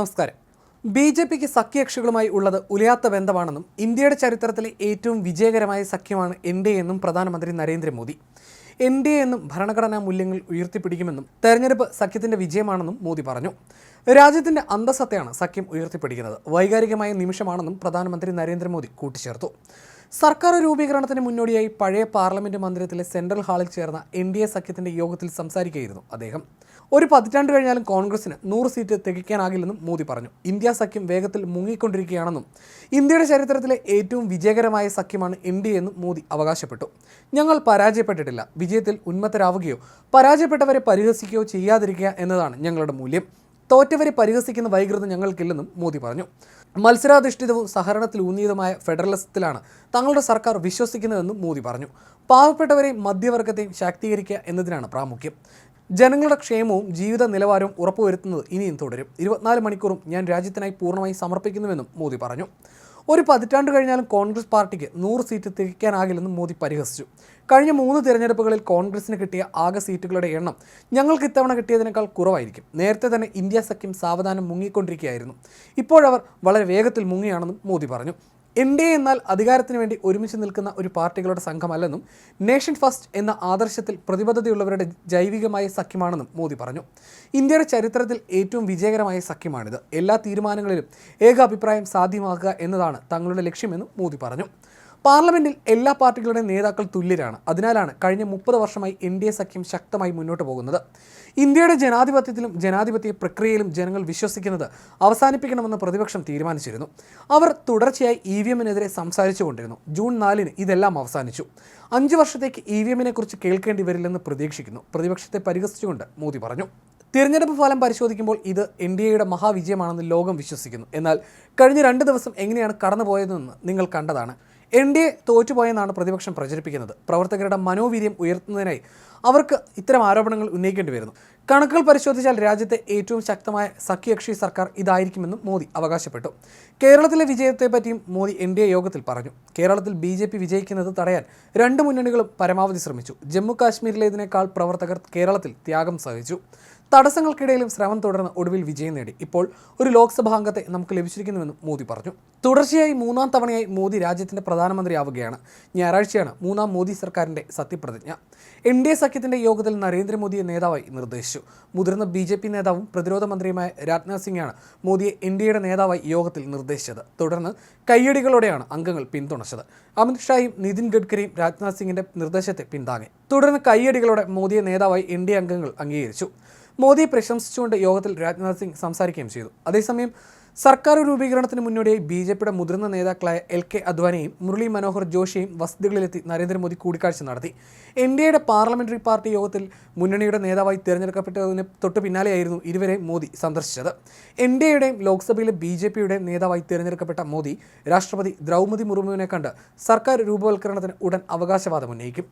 നമസ്കാരം. B J പിക്ക് സഖ്യകക്ഷികളുമായി ഉള്ളത് ഉലയാത്ത ബന്ധമാണെന്നും ഇന്ത്യയുടെ ചരിത്രത്തിലെ ഏറ്റവും വിജയകരമായ സഖ്യമാണ് എൻ ഡി എന്നും പ്രധാനമന്ത്രി നരേന്ദ്രമോദി. എൻ ഡി എ എന്നും ഭരണഘടനാ മൂല്യങ്ങൾ ഉയർത്തിപ്പിടിക്കുമെന്നും തെരഞ്ഞെടുപ്പ് സഖ്യത്തിന്റെ വിജയമാണെന്നും മോദി പറഞ്ഞു. രാജ്യത്തിന്റെ അന്തസത്തയാണ് സഖ്യം ഉയർത്തിപ്പിടിക്കുന്നത്. വൈകാരികമായ നിമിഷമാണെന്നും പ്രധാനമന്ത്രി നരേന്ദ്രമോദി കൂട്ടിച്ചേർത്തു. സർക്കാർ രൂപീകരണത്തിന് മുന്നോടിയായി പഴയ പാർലമെന്റ് മന്ദിരത്തിലെ സെൻട്രൽ ഹാളിൽ ചേർന്ന എൻ ഡി എ സഖ്യത്തിന്റെ യോഗത്തിൽ സംസാരിക്കുകയായിരുന്നു അദ്ദേഹം. ഒരു പതിറ്റാണ്ട് കഴിഞ്ഞാലും കോൺഗ്രസിന് നൂറ് സീറ്റ് തികയ്ക്കാനാകില്ലെന്നും മോദി പറഞ്ഞു. ഇന്ത്യ സഖ്യം വേഗത്തിൽ മുങ്ങിക്കൊണ്ടിരിക്കുകയാണെന്നും ഇന്ത്യയുടെ ചരിത്രത്തിലെ ഏറ്റവും വിജയകരമായ സഖ്യമാണ് എൻ ഡി എന്നും മോദി അവകാശപ്പെട്ടു. ഞങ്ങൾ പരാജയപ്പെട്ടിട്ടില്ല. വിജയത്തിൽ ഉന്മത്തരാവുകയോ പരാജയപ്പെട്ടവരെ പരിഹസിക്കുകയോ ചെയ്യാതിരിക്കുക എന്നതാണ് ഞങ്ങളുടെ മൂല്യം. തോറ്റവരെ പരിഹസിക്കുന്ന വൈകൃതം ഞങ്ങൾക്കില്ലെന്നും മോദി പറഞ്ഞു. മത്സരാധിഷ്ഠിതവും സഹകരണത്തിലൂന്നിയതുമായ ഫെഡറലിസത്തിലാണ് തങ്ങളുടെ സർക്കാർ വിശ്വസിക്കുന്നതെന്നും മോദി പറഞ്ഞു. പാവപ്പെട്ടവരെയും മധ്യവർഗത്തെയും ശാക്തീകരിക്കുക എന്നതിനാണ് പ്രാമുഖ്യം. ജനങ്ങളുടെ ക്ഷേമവും ജീവിത നിലവാരവും ഉറപ്പുവരുത്തുന്നത് ഇനിയും തുടരും. ഇരുപത്തിനാല് മണിക്കൂറും ഞാൻ രാജ്യത്തിനായി പൂർണമായി സമർപ്പിക്കുന്നുവെന്നും മോദി പറഞ്ഞു. ഒരു പതിറ്റാണ്ട് കഴിഞ്ഞാലും കോൺഗ്രസ് പാർട്ടിക്ക് നൂറ് സീറ്റ് തികക്കാനാകില്ലെന്നും മോദി പരിഹസിച്ചു. കഴിഞ്ഞ മൂന്ന് തിരഞ്ഞെടുപ്പുകളിൽ കോൺഗ്രസിന് കിട്ടിയ ആകെ സീറ്റുകളുടെ എണ്ണം ഞങ്ങൾക്ക് ഇത്തവണ കിട്ടിയതിനേക്കാൾ കുറവായിരിക്കും. നേരത്തെ തന്നെ ഇന്ത്യ സഖ്യം സാവധാനം മുങ്ങിക്കൊണ്ടിരിക്കുകയായിരുന്നു. ഇപ്പോഴവർ വളരെ വേഗത്തിൽ മുങ്ങിയാണെന്നും മോദി പറഞ്ഞു. എൻ ഡി എ എന്നാൽ അധികാരത്തിന് വേണ്ടി ഒരുമിച്ച് നിൽക്കുന്ന ഒരു പാർട്ടികളുടെ സംഘമല്ലെന്നും നേഷൻ ഫസ്റ്റ് എന്ന ആദർശത്തിൽ പ്രതിബദ്ധതയുള്ളവരുടെ ജൈവികമായ സഖ്യമാണെന്നും മോദി പറഞ്ഞു. ഇന്ത്യയുടെ ചരിത്രത്തിൽ ഏറ്റവും വിജയകരമായ സഖ്യമാണിത്. എല്ലാ തീരുമാനങ്ങളിലും ഏകാഭിപ്രായം സാധ്യമാക്കുക എന്നതാണ് തങ്ങളുടെ ലക്ഷ്യമെന്നും മോദി പറഞ്ഞു. പാർലമെന്റിൽ എല്ലാ പാർട്ടികളുടെയും നേതാക്കൾ തുല്യരാണ്. അതിനാലാണ് കഴിഞ്ഞ മുപ്പത് വർഷമായി എൻ ഡി എ സഖ്യം ശക്തമായി മുന്നോട്ട് പോകുന്നത്. ഇന്ത്യയുടെ ജനാധിപത്യത്തിലും ജനാധിപത്യ പ്രക്രിയയിലും ജനങ്ങൾ വിശ്വസിക്കുന്നത് അവസാനിപ്പിക്കണമെന്ന് പ്രതിപക്ഷം തീരുമാനിച്ചിരുന്നു. അവർ തുടർച്ചയായി ഇ വി എമ്മിനെതിരെ സംസാരിച്ചു കൊണ്ടിരുന്നു. ജൂൺ നാലിന് ഇതെല്ലാം അവസാനിച്ചു. അഞ്ച് വർഷത്തേക്ക് ഇ വി എമ്മിനെ കുറിച്ച് കേൾക്കേണ്ടി വരില്ലെന്ന് പ്രതീക്ഷിക്കുന്നു. പ്രതിപക്ഷത്തെ പരിഹസിച്ചുകൊണ്ട് മോദി പറഞ്ഞു. തിരഞ്ഞെടുപ്പ് ഫലം പരിശോധിക്കുമ്പോൾ ഇത് എൻ ഡി എയുടെ മഹാവിജയമാണെന്ന് ലോകം വിശ്വസിക്കുന്നു. എന്നാൽ കഴിഞ്ഞ രണ്ട് ദിവസം എങ്ങനെയാണ് കടന്നുപോയതെന്ന് നിങ്ങൾ കണ്ടതാണ്. എൻ ഡി എ തോറ്റുപോയെന്നാണ് പ്രതിപക്ഷം പ്രചരിപ്പിക്കുന്നത്. പ്രവർത്തകരുടെ മനോവീര്യം ഉയർത്തുന്നതിനായി അവർക്ക് ഇത്തരം ആരോപണങ്ങൾ ഉന്നയിക്കേണ്ടി വരുന്നു. കണക്കുകൾ പരിശോധിച്ചാൽ രാജ്യത്തെ ഏറ്റവും ശക്തമായ സഖ്യകക്ഷി സർക്കാർ ഇതായിരിക്കുമെന്നും മോദി അവകാശപ്പെട്ടു. കേരളത്തിലെ വിജയത്തെപ്പറ്റിയും മോദി എൻ ഡി എ യോഗത്തിൽ പറഞ്ഞു. കേരളത്തിൽ ബി ജെ പി വിജയിക്കുന്നത് തടയാൻ രണ്ട് മുന്നണികളും പരമാവധി ശ്രമിച്ചു. ജമ്മു കാശ്മീരിലേതിനേക്കാൾ പ്രവർത്തകർ കേരളത്തിൽ ത്യാഗം സഹിച്ചു. തടസ്സങ്ങൾക്കിടയിലും ശ്രമം തുടർന്ന് ഒടുവിൽ വിജയം നേടി. ഇപ്പോൾ ഒരു ലോക്സഭാ അംഗത്തെ നമുക്ക് ലഭിച്ചിരിക്കുന്നുവെന്നും മോദി പറഞ്ഞു. തുടർച്ചയായി മൂന്നാം തവണയായി മോദി രാജ്യത്തിന്റെ പ്രധാനമന്ത്രിയാവുകയാണ്. ഞായറാഴ്ചയാണ് മൂന്നാം മോദി സർക്കാരിന്റെ സത്യപ്രതിജ്ഞ. എൻ ഡി എ സഖ്യത്തിന്റെ യോഗത്തിൽ നരേന്ദ്രമോദിയെ നേതാവായി നിർദ്ദേശിച്ചു. മുതിർന്ന ബി ജെ പി നേതാവും പ്രതിരോധ മന്ത്രിയുമായ രാജ്നാഥ് സിംഗാണ് മോദിയെ എൻ ഡി എയുടെ നേതാവായി യോഗത്തിൽ നിർദ്ദേശിച്ചത്. തുടർന്ന് കയ്യടികളോടെയാണ് അംഗങ്ങൾ പിന്തുണച്ചത്. അമിത്ഷായും നിതിൻ ഗഡ്കരിയും രാജ്നാഥ് സിംഗിന്റെ നിർദ്ദേശത്തെ പിന്താങ്ങി. തുടർന്ന് കയ്യടികളോടെ മോദിയെ നേതാവായി എൻ ഡി എ അംഗങ്ങൾ അംഗീകരിച്ചു. മോദിയെ പ്രശംസിച്ചുകൊണ്ട് യോഗത്തിൽ രാജ്നാഥ് സിംഗ് സംസാരിക്കുകയും ചെയ്തു. അതേസമയം സർക്കാർ രൂപീകരണത്തിന് മുന്നോടിയായി ബി ജെ പിയുടെ മുതിർന്ന നേതാക്കളായ എൽ കെ അദ്വാനിയും മുരളി മനോഹർ ജോഷിയും വസതികളിലെത്തി നരേന്ദ്രമോദി കൂടിക്കാഴ്ച നടത്തി. എൻ ഡി എയുടെ പാർലമെന്ററി പാർട്ടി യോഗത്തിൽ മുന്നണിയുടെ നേതാവായി തിരഞ്ഞെടുക്കപ്പെട്ടതിന് തൊട്ടു പിന്നാലെയായിരുന്നു ഇരുവരെ മോദി സന്ദർശിച്ചത്. എൻ ഡി എയുടെയും ലോക്സഭയിലെ ബി ജെ പിയുടെയും നേതാവായി തിരഞ്ഞെടുക്കപ്പെട്ട മോദി രാഷ്ട്രപതി ദ്രൗപതി മുർമുവിനെ കണ്ട് സർക്കാർ രൂപവൽക്കരണത്തിന് ഉടൻ അവകാശവാദം ഉന്നയിക്കും.